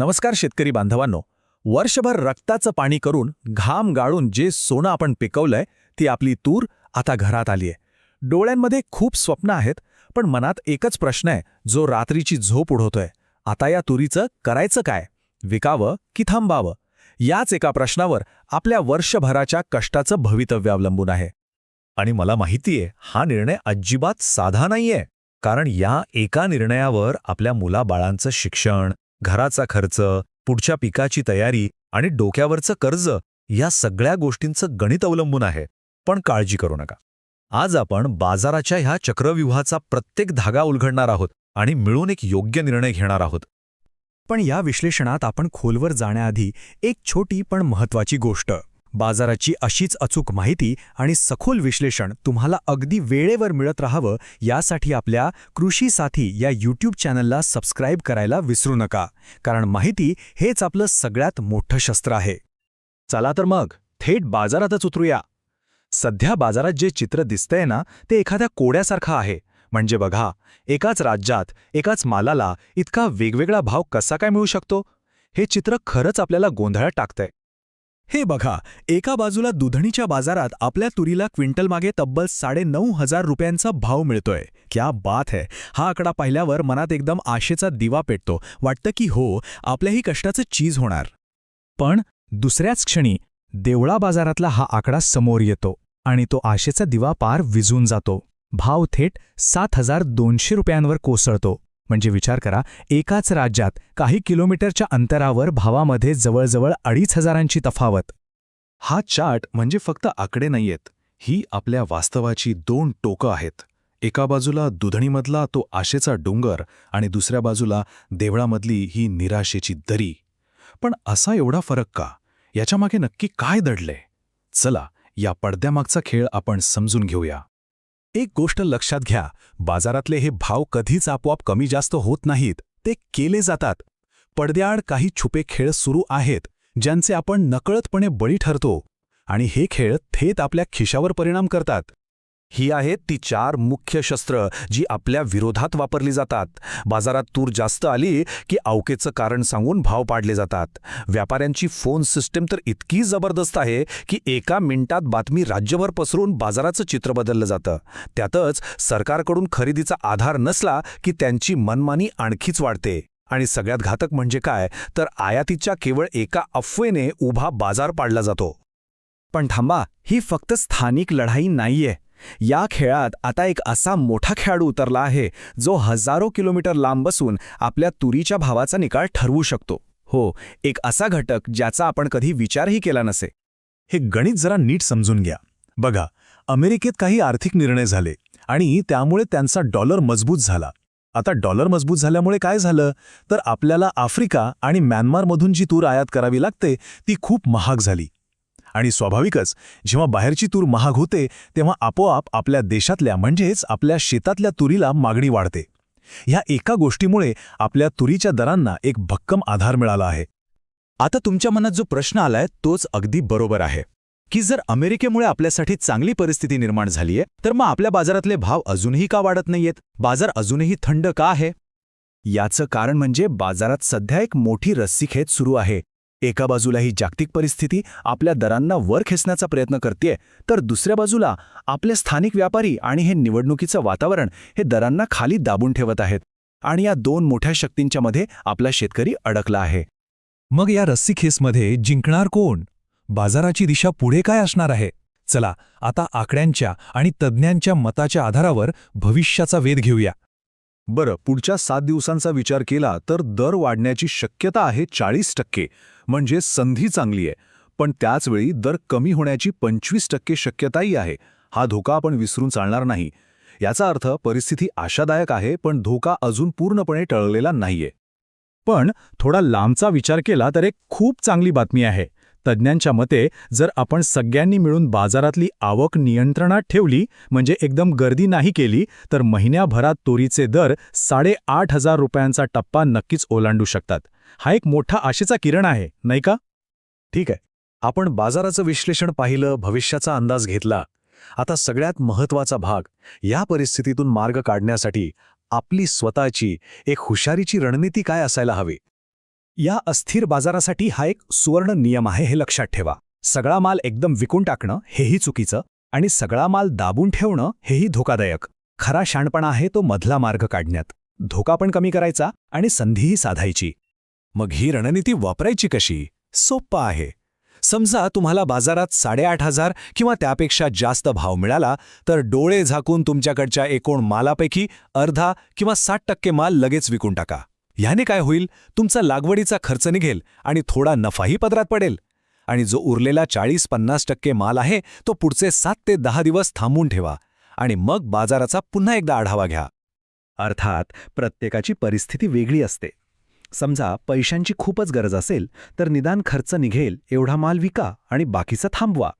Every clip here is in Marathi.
नमस्कार शेतकरी बांधवांनो. वर्षभर रक्ताचं पाणी करून घाम गाळून जे सोनं आपण पिकवलंय ती आपली तूर आता घरात आलीय. डोळ्यांमध्ये खूप स्वप्न आहेत पण मनात एकच प्रश्न आहे जो रात्रीची झोप उडवतोय. आता या तुरीचं करायचं काय? विकावं की थांबावं? याच एका प्रश्नावर आपल्या वर्षभराच्या कष्टाचं भवितव्य अवलंबून आहे. आणि मला माहितीये हा निर्णय अजिबात साधा नाहीये. कारण या एका निर्णयावर आपल्या मुलाबाळांचं शिक्षण घराचा खर्च पुढच्या पिकाची तयारी आणि डोक्यावरचं कर्ज या सगळ्या गोष्टींचं गणित अवलंबून आहे. पण काळजी करू नका. आज आपण बाजाराच्या ह्या चक्रव्यूहाचा प्रत्येक धागा उलगडणार आहोत आणि मिळून एक योग्य निर्णय घेणार आहोत. पण या विश्लेषणात आपण खोलवर जाण्याआधी एक छोटी पण महत्वाची गोष्ट. बाजाराची अशीच अचूक माहिती आणि सखोल विश्लेषण तुम्हाला अगदी वेळेवर मिळत राहावं यासाठी आपल्या कृषी साथी या यूट्यूब चॅनलला सबस्क्राईब करायला विसरू नका. कारण माहिती हेच आपलं सगळ्यात मोठं शस्त्र आहे. चला तर मग थेट बाजारातच उतरूया. सध्या बाजारात जे चित्र दिसतंय ना ते एखाद्या कोड्यासारखं आहे. म्हणजे बघा एकाच राज्यात एकाच मालाला इतका वेगवेगळा भाव कसा काय मिळू शकतो? हे चित्र खरंच आपल्याला गोंधळात टाकतंय. हे बघा एका बाजूला दुधणीच्या बाजारात आपल्या तुरीला क्विंटलमागे तब्बल साडेनऊ हजार रुपयांचा भाव मिळतोय. क्या बात है. हा आकडा पाहिल्यावर मनात एकदम आशेचा दिवा पेटतो. वाटतं की हो आपल्याही कष्टाचं चीज होणार. पण दुसऱ्याच क्षणी देवळा बाजारातला हा आकडा समोर येतो आणि तो आशेचा दिवा पार विझून जातो. भाव थेट सात हजार दोनशे रुपयांवर कोसळतो. म्हणजे विचार करा एकाच राज्यात काही किलोमीटरच्या अंतरावर भावामध्ये जवळजवळ अडीच हजारांची तफावत. हा चार्ट म्हणजे फक्त आकडे नाहीयेत ही आपल्या वास्तवाची दोन टोकं आहेत. एका बाजूला दुधणीमधला तो आशेचा डोंगर आणि दुसऱ्या बाजूला देवळामधली ही निराशेची दरी. पण असा एवढा फरक का? याच्यामागे नक्की काय दडलंय? चला या पडद्यामागचा खेळ आपण समजून घेऊया. एक गोष्ट लक्षात घ्या बाजारातले हे भाव कधीच आपोआप कमी जास्त होत नाहीत ते केले जातात. पडद्याआड काही छुपे खेळ सुरू आहेत ज्यांचे आपण नकळतपणे बळी ठरतो आणि हे खेळ थेट आपल्या खिशावर परिणाम करतात. ही आहेत ती चार मुख्य शस्त्र जी आपल्या विरोधात वापरली जातात. बाजारात तूर जास्त आली की अवकेचं कारण सांगून भाव पाडले जातात. व्यापाऱ्यांची फोन सिस्टीम तर इतकी जबरदस्त आहे की एका मिनिटात बातमी राज्यभर पसरून बाजाराचं चित्र बदललं जातं. त्यातच सरकारकडून खरेदीचा आधार नसला की त्यांची मनमानी आणखीच वाढते. आणि सगळ्यात घातक म्हणजे काय? तर आयातीच्या केवळ एका अफवेने उभा बाजार पाडला जातो. पण थांबा ही फक्त स्थानिक लढाई नाहीये. या खेळात आता एक असा मोठा खेळाडू उतरला आहे जो हजारो किलोमीटर लांब बसून आपल्या तुरीच्या भावाचा निकाल ठरवू शकतो. हो एक असा घटक ज्याचा आपण कधी विचारही केला नसे. हे गणित जरा नीट समजून घ्या. बघा अमेरिकेत काही आर्थिक निर्णय झाले आणि त्यामुळे त्यांचा डॉलर मजबूत झाला. आता डॉलर मजबूत झाल्यामुळे काय झालं? तर आपल्याला आफ्रिका आणि म्यानमारमधून जी तूर आयात करावी लागते ती खूप महाग झाली. आणि स्वाभाविकच जेव्हा बाहेरची तूर महाग होते तेव्हा आपोआप आपल्या देशातल्या म्हणजेच आपल्या शेतातल्या तुरीला मागणी वाढते. ह्या एका गोष्टीमुळे आपल्या तुरीच्या दरांना एक भक्कम आधार मिळाला आहे. आता तुमच्या मनात जो प्रश्न आलाय तोच अगदी बरोबर आहे. की जर अमेरिकेमुळे आपल्यासाठी चांगली परिस्थिती निर्माण झालीय तर मग आपल्या बाजारातले भाव अजूनही का वाढत नाहीयेत? बाजार अजूनही थंड का आहे? याचं कारण म्हणजे बाजारात सध्या एक मोठी रस्सीखेच सुरू आहे. एका बाजूला ही जागतिक परिस्थिती आपल्या दरांना वर खेचण्याचा प्रयत्न करते तर दुसऱ्या बाजूला आपले स्थानिक व्यापारी आणि हे निवडणुकीचं वातावरण हे दरांना खाली दाबून ठेवत आहेत आणि या दोन मोठ्या शक्तींच्या मध्ये आपला शेतकरी अडकला आहे. मग या रस्सी खेसमध्ये जिंकणार कोण? बाजाराची दिशा पुढे काय असणार आहे? चला आता आकड्यांच्या आणि तज्ज्ञांच्या मताच्या आधारावर भविष्याचा वेध घेऊया. बरं पुढच्या सात दिवसांचा विचार केला तर दर वाढण्याची शक्यता आहे चाळीस टक्के. म्हणजे संधी चांगली आहे. पण त्याचवेळी दर कमी होण्याची पंचवीस टक्के शक्यताही आहे. हा धोका आपण विसरून चालणार नाही. याचा अर्थ परिस्थिती आशादायक आहे पण धोका अजून पूर्णपणे टळलेला नाहीये. पण थोडा लांबचा विचार केला तर एक खूप चांगली बातमी आहे. तज्ज्ञांच्या मते जर आपण सगळ्यांनी मिळून बाजारातली आवक नियंत्रणात ठेवली म्हणजे एकदम गर्दी नाही केली तर महिन्याभरात तोरीचे दर साडेआठ हजार रुपयांचा टप्पा नक्कीच ओलांडू शकतात. हा एक मोठा आशेचा किरण आहे नाही का? ठीक आहे. आपण बाजाराचं विश्लेषण पाहिलं भविष्याचा अंदाज घेतला. आता सगळ्यात महत्त्वाचा भाग या परिस्थितीतून मार्ग काढण्यासाठी आपली स्वतःची एक हुशारीची रणनीती काय असायला हवी? या अस्थिर बाजारासाठी हा एक सुवर्ण नियम आहे हे लक्षात ठेवा. सगळा माल एकदम विकून टाकणं हेही चुकीचं आणि सगळा माल दाबून ठेवणं हेही धोकादायक. खरा शाणपणा आहे तो मधला मार्ग काढण्यात. धोका पण कमी करायचा आणि संधीही साधायची. मग ही रणनीती वापरायची कशी? सोप्पा आहे. समजा तुम्हाला बाजारात साडेआठ हजार किंवा त्यापेक्षा जास्त भाव मिळाला तर डोळे झाकून तुमच्याकडच्या एकूण मालापैकी अर्धा किंवा साठ टक्के माल लगेच विकून टाका. ह्याने काय होईल? तुमचा लागवडीचा खर्च निघेल आणि थोडा नफाही पदरात पडेल. आणि जो उरलेला चाळीस पन्नास टक्के माल आहे तो पुढचे सात ते दहा दिवस थांबून ठेवा आणि मग बाजाराचा पुन्हा एकदा आढावा घ्या. अर्थात प्रत्येकाची परिस्थिती वेगळी असते. समजा पैशांची खूपच गरज असेल तर निदान खर्च निघेल एवढा माल विका आणि बाकीचा थांबवा.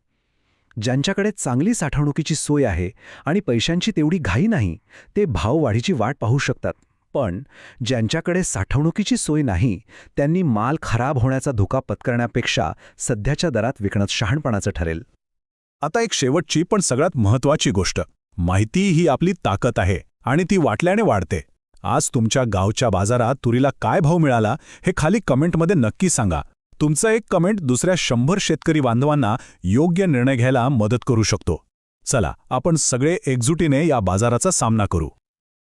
ज्यांच्याकडे चांगली साठवणुकीची सोय आहे आणि पैशांची तेवढी घाई नाही ते भाववाढीची वाट पाहू शकतात. पण ज्यांच्याकडे साठवणुकीची सोय नाही त्यांनी माल खराब होण्याचा धोका पत्करण्यापेक्षा सध्याच्या दरात विकणं शहाणपणाचं ठरेल. आता एक शेवटची पण सगळ्यात महत्वाची गोष्ट. माहिती ही आपली ताकद आहे आणि ती वाटल्याने वाढते. आज तुमच्या गावच्या बाजारात तुरीला काय भाव मिळाला हे खाली कमेंटमध्ये नक्की सांगा. तुमचं एक कमेंट दुसऱ्या शंभर शेतकरी बांधवांना योग्य निर्णय घ्यायला मदत करू शकतो. चला आपण सगळे एकजुटीने या बाजाराचा सामना करू.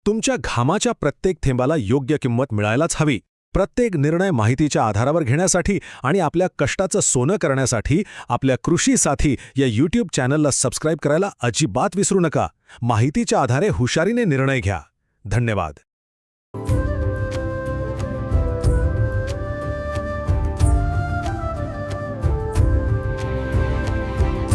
तुमच्या घामाच्या प्रत्येक थेंबाला योग्य किंमत मिळायलाच हवी. प्रत्येक निर्णय माहितीच्या आधारावर घेण्यासाठी आणि आपल्या कष्टाचं सोनं करण्यासाठी आपल्या कृषी साथी या यूट्यूब चॅनलला सबस्क्राईब करायला अजिबात विसरू नका. माहितीच्या आधारे हुशारीने निर्णय घ्या. धन्यवाद.